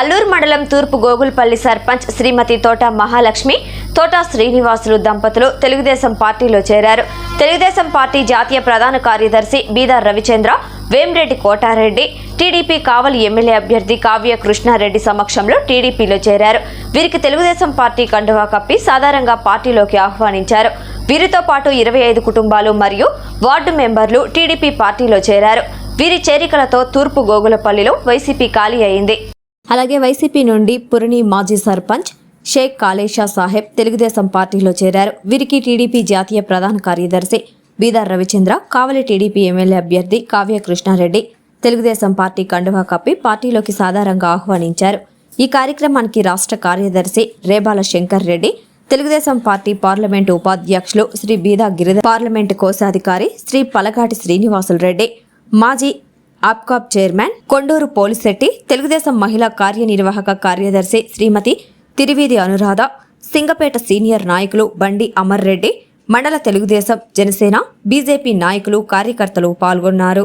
అల్లూరు మండలం తూర్పు గోగుల్పల్లి సర్పంచ్ శ్రీమతి తోట మహాలక్ష్మి తోట శ్రీనివాసులు దంపతులు తెలుగుదేశం పార్టీలో చేరారు. తెలుగుదేశం పార్టీ జాతీయ ప్రధాన కార్యదర్శి బీదార్ రవిచంద్ర వేమిరెడ్డి కోటారెడ్డి టీడీపీ కావలి ఎమ్మెల్యే అభ్యర్థి కావ్య కృష్ణారెడ్డి సమక్షంలో టీడీపీలో చేరారు. వీరికి తెలుగుదేశం పార్టీ కండువా కప్పి సాధారణంగా పార్టీలోకి ఆహ్వానించారు. వీరితో పాటు ఇరవై ఐదు కుటుంబాలు మరియు వార్డు మెంబర్లు టీడీపీ పార్టీలో చేరారు. వీరి చేరికలతో తూర్పు గోగులపల్లిలో వైసీపీ ఖాళీ అయింది. అలాగే వైసీపీ నుండి పురణి మాజీ సర్పంచ్ షేక్ కాళేషా సాహెబ్ తెలుగుదేశం పార్టీలో చేరారు. వీరికి టీడీపీ జాతీయ ప్రధాన కార్యదర్శి బీదార్ రవిచంద్ర కావలి టీడీపీ ఎమ్మెల్యే అభ్యర్థి కావ్య కృష్ణారెడ్డి తెలుగుదేశం పార్టీ కండువా కప్పి పార్టీలోకి సాధారణంగా ఆహ్వానించారు. ఈ కార్యక్రమానికి రాష్ట్ర కార్యదర్శి రేబాల శంకర్ రెడ్డి తెలుగుదేశం పార్టీ పార్లమెంటు ఉపాధ్యక్షులు శ్రీ బీదా గిరిధర్ పార్లమెంటు కోశాధికారి శ్రీ పలగాటి శ్రీనివాసులు రెడ్డి మాజీ ఆప్కాప్ చైర్మన్ కొండూరు పోలిశెట్టి తెలుగుదేశం మహిళా కార్యనిర్వాహక కార్యదర్శి శ్రీమతి తిరివేది అనురాధ సింగపేట సీనియర్ నాయకులు బండి అమర్ రెడ్డి మండల తెలుగుదేశం జనసేన బీజేపీ నాయకులు కార్యకర్తలు పాల్గొన్నారు.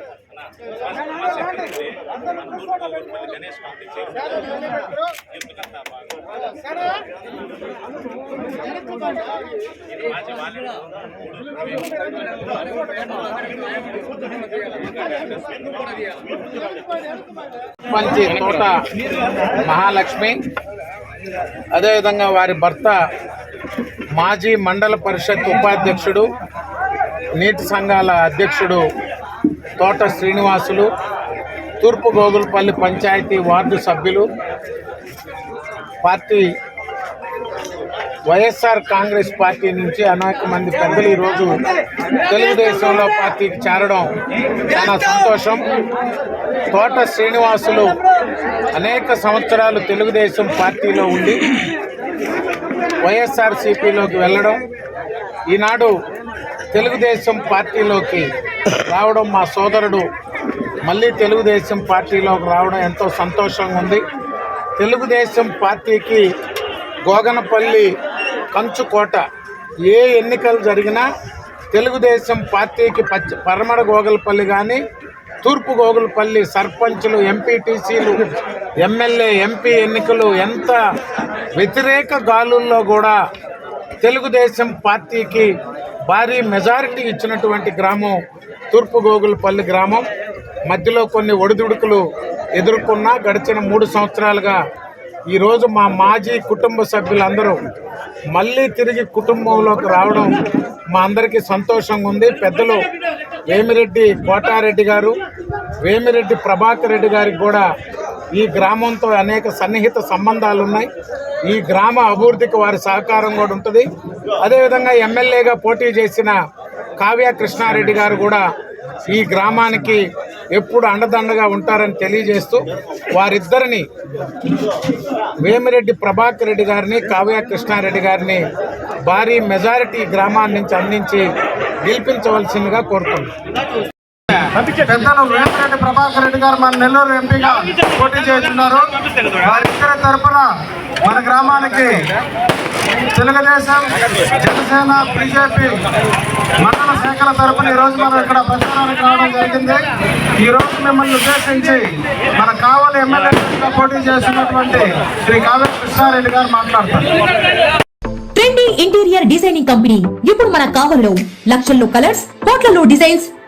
గరుతోటి మంచి తోట మహాలక్ష్మి. అదేవిధంగా వారి భర్త మాజీ మండల పరిషత్ ఉపాధ్యక్షుడు నీటి సంఘాల అధ్యక్షుడు తోట శ్రీనివాసులు తూర్పు గోగులపల్లి పంచాయతీ వార్డు సభ్యులు పార్టీ వైఎస్ఆర్ కాంగ్రెస్ పార్టీ నుంచి అనేక మంది పెద్దలు ఈరోజు తెలుగుదేశంలో పార్టీకి చేరడం చాలా సంతోషం. తోట శ్రీనివాసులు అనేక సంవత్సరాలు తెలుగుదేశం పార్టీలో ఉండి వైఎస్ఆర్సీపీలోకి వెళ్ళడం ఈనాడు తెలుగుదేశం పార్టీలోకి రావడం మా సోదరుడు మళ్ళీ తెలుగుదేశం పార్టీలోకి రావడం ఎంతో సంతోషంగా ఉంది. తెలుగుదేశం పార్టీకి గోగనపల్లి కంచుకోట ఏ ఎన్నికలు జరిగినా తెలుగుదేశం పార్టీకి పచ్చ పరమడ గోగలపల్లి కానీ తూర్పు గోగులపల్లి సర్పంచులు ఎంపీటీసీలు ఎమ్మెల్యే ఎంపీ ఎన్నికలు ఎంత వ్యతిరేక గాలుల్లో కూడా తెలుగుదేశం పార్టీకి భారీ మెజారిటీ ఇచ్చినటువంటి గ్రామం తూర్పు గోగులపల్లి గ్రామం. మధ్యలో కొన్ని ఒడిదుడుకులు ఎదుర్కొన్నా గడిచిన మూడు సంవత్సరాలుగా ఈరోజు మా మాజీ కుటుంబ సభ్యులందరూ మళ్ళీ తిరిగి కుటుంబంలోకి రావడం మా అందరికీ సంతోషంగా ఉంది. పెద్దలు వేమిరెడ్డి కోటారెడ్డి గారు వేమిరెడ్డి ప్రభాకర్ రెడ్డి గారికి కూడా ఈ గ్రామంతో అనేక సన్నిహిత సంబంధాలు ఉన్నాయి ఈ గ్రామ అభివృద్ధికి వారి సహకారం కూడా ఉంటుంది. అదేవిధంగా ఎమ్మెల్యేగా పోటీ చేసిన కావ్య కృష్ణారెడ్డి గారు కూడా ఈ గ్రామానికి ఎప్పుడు అండదండగా ఉంటారని తెలియజేస్తూ వారిద్దరిని వేమిరెడ్డి ప్రభాకర్ రెడ్డి గారిని కావ్య కృష్ణారెడ్డి గారిని భారీ మెజారిటీ గ్రామాన్ని నుంచి అందించి గెలిపించవలసిందిగా కోరుతున్నాను పెద్దలు వేమిరెడ్డి ప్రభాకర్ రెడ్డి గారు మన నెల్లూరు ఎంపీగా పోటీ చేస్తున్నారు. వారిద్దరి తరఫున మన గ్రామానికి తెలుగుదేశం జనసేన బీజేపీ మండల శాఖల తరఫున ఈ రోజు మనం ఇక్కడ ప్రచారానికి రావడం జరిగింది. ఈ రోజు మిమ్మల్ని ఉద్దేశించి మన కావలి ఎమ్మెల్యేగా పోటీ చేస్తున్నటువంటి శ్రీ కావ్య కృష్ణారెడ్డి గారు మాట్లాడతారు. Trendy interior designing company. ఇప్పుడు మన కావలిలో లక్షల్లో కలర్స్ కోట్లలో డిజైన్స్